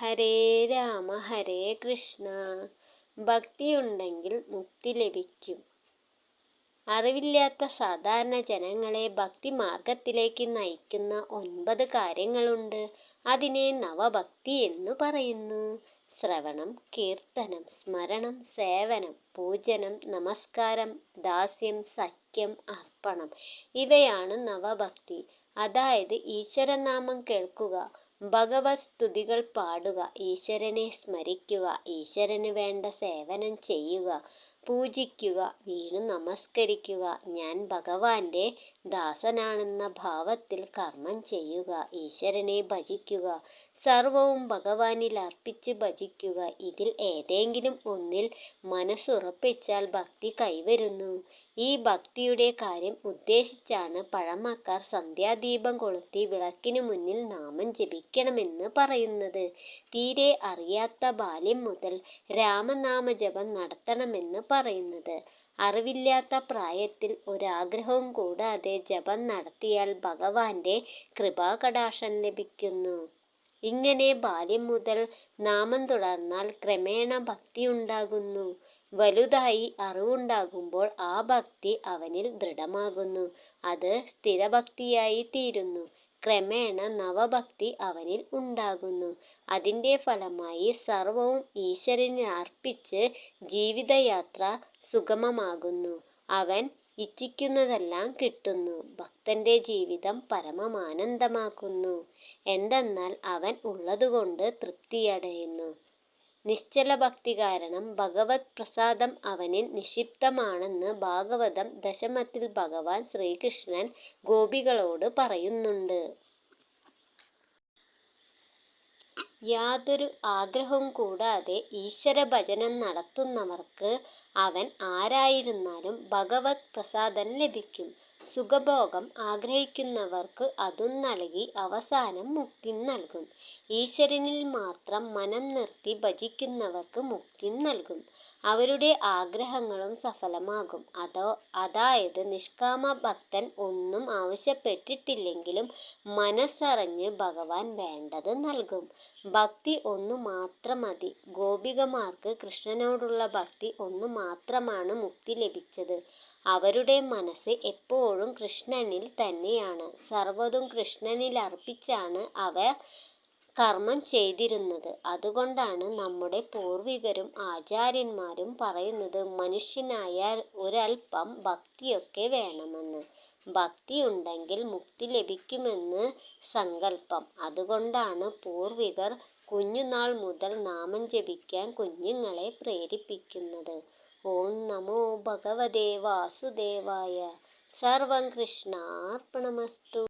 ഹരേ രാമ ഹരേ കൃഷ്ണ. ഭക്തിയുണ്ടെങ്കിൽ മുക്തി ലഭിക്കും. അറിവില്ലാത്ത സാധാരണ ജനങ്ങളെ ഭക്തി മാർഗത്തിലേക്ക് നയിക്കുന്ന ഒൻപത് കാര്യങ്ങളുണ്ട്. അതിനെ നവഭക്തി എന്ന് പറയുന്നു. ശ്രവണം കീർത്തനം സ്മരണം സേവനം പൂജനം നമസ്കാരം ദാസ്യം സഖ്യം അർപ്പണം. ഇവയാണ് നവഭക്തി. അതായത് ഈശ്വരനാമം കേൾക്കുക. ഭഗവത് സ്തുതികൾ പാടുക ഈശ്വരനെ സ്മരിക്കുക ഈശ്വരന് വേണ്ട സേവനം ചെയ്യുക പൂജിക്കുക വീണ് നമസ്കരിക്കുക. ഞാൻ ഭഗവാന്റെ ദാസനാണെന്ന ഭാവത്തിൽ കർമ്മം ചെയ്യുക ഈശ്വരനെ ഭജിക്കുക സർവവും ഭഗവാനിൽ അർപ്പിച്ച് ഭജിക്കുക. ഇതിൽ ഏതെങ്കിലും ഒന്നിൽ മനസ്സുറപ്പിച്ചാൽ ഭക്തി കൈവരുന്നു. ഈ ഭക്തിയുടെ കാര്യം ഉദ്ദേശിച്ചാണ് പഴമക്കാർ സന്ധ്യാദീപം കൊളുത്തി വിളക്കിനു മുന്നിൽ നാമം ജപിക്കണമെന്ന് പറയുന്നത്. തീരെ അറിയാത്ത ബാല്യം മുതൽ രാമനാമ ജപം നടത്തണമെന്ന് പറയുന്നത്. അറിവില്ലാത്ത പ്രായത്തിൽ ഒരാഗ്രഹവും കൂടാതെ ജപം നടത്തിയാൽ ഭഗവാന്റെ കൃപാകടാക്ഷം ലഭിക്കുന്നു. ഇങ്ങനെ ബാല്യം മുതൽ നാമം തുടർന്നാൽ ക്രമേണ ഭക്തി ഉണ്ടാകുന്നു. വലുതായി അറിവുണ്ടാകുമ്പോൾ ആ ഭക്തി അവനിൽ ദൃഢമാകുന്നു. അത് സ്ഥിരഭക്തിയായി തീരുന്നു. ക്രമേണ നവഭക്തി അവനിൽ ഉണ്ടാകുന്നു. അതിന്റെ ഫലമായി സർവവും ഈശ്വരന് അർപ്പിച്ച് ജീവിതയാത്ര സുഗമമാകുന്നു. അവൻ ഇച്ഛിക്കുന്നതെല്ലാം കിട്ടുന്നു. ഭക്തന്റെ ജീവിതം പരമമാനന്ദമാക്കുന്നു. എന്തെന്നാൽ അവൻ ഉള്ളതുകൊണ്ട് തൃപ്തിയടയുന്നു. നിശ്ചല ഭക്തി കാരണം ഭഗവത് പ്രസാദം അവനിൽ നിക്ഷിപ്തമാണെന്ന് ഭാഗവതം ദശമത്തിൽ ഭഗവാൻ ശ്രീകൃഷ്ണൻ ഗോപികളോട് പറയുന്നുണ്ട്. യാതൊരു ആഗ്രഹവും കൂടാതെ ഈശ്വര ഭജനം നടത്തുന്നവർക്ക് അവൻ ആരായിരുന്നാലും ഭഗവത് പ്രസാദം ലഭിക്കും. സുഖഭോഗം ആഗ്രഹിക്കുന്നവർക്ക് അതും നൽകി അവസാനം മുക്തി നൽകും. ഈശ്വരനിൽ മാത്രം മനം നിർത്തി ഭജിക്കുന്നവർക്ക് മുക്തി നൽകും. അവരുടെ ആഗ്രഹങ്ങളും സഫലമാകും. അതോ അതായത് നിഷ്കാമ ഭക്തൻ ഒന്നും ആവശ്യപ്പെട്ടിട്ടില്ലെങ്കിലും മനസ്സറിഞ്ഞ് ഭഗവാൻ വേണ്ടത് നൽകും. ഭക്തി ഒന്നു മാത്രം മതി. ഗോപികമാർക്ക് കൃഷ്ണനോടുള്ള ഭക്തി ഒന്നു മാത്രമാണ് മുക്തി ലഭിച്ചത്. അവരുടെ മനസ്സ് എപ്പോഴും കൃഷ്ണനിൽ തന്നെയാണ്. സർവതും കൃഷ്ണനിൽ അർപ്പിച്ചാണ് അവർ കർമ്മം ചെയ്തിരുന്നത്. അതുകൊണ്ടാണ് നമ്മുടെ പൂർവികരും ആചാര്യന്മാരും പറയുന്നത് മനുഷ്യനായ ഒരൽപ്പം ഭക്തിയൊക്കെ വേണമെന്ന്. ഭക്തി ഉണ്ടെങ്കിൽ മുക്തി ലഭിക്കുമെന്ന് സങ്കല്പം അതുകൊണ്ടാണ് പൂർവികർ കുഞ്ഞുനാൾ മുതൽ നാമം ജപിക്കാൻ കുഞ്ഞുങ്ങളെ പ്രേരിപ്പിക്കുന്നത്. ഓം നമോ ഭഗവദേ വാസുദേവായ సర్వం కృష్ణార్పణమస్తు.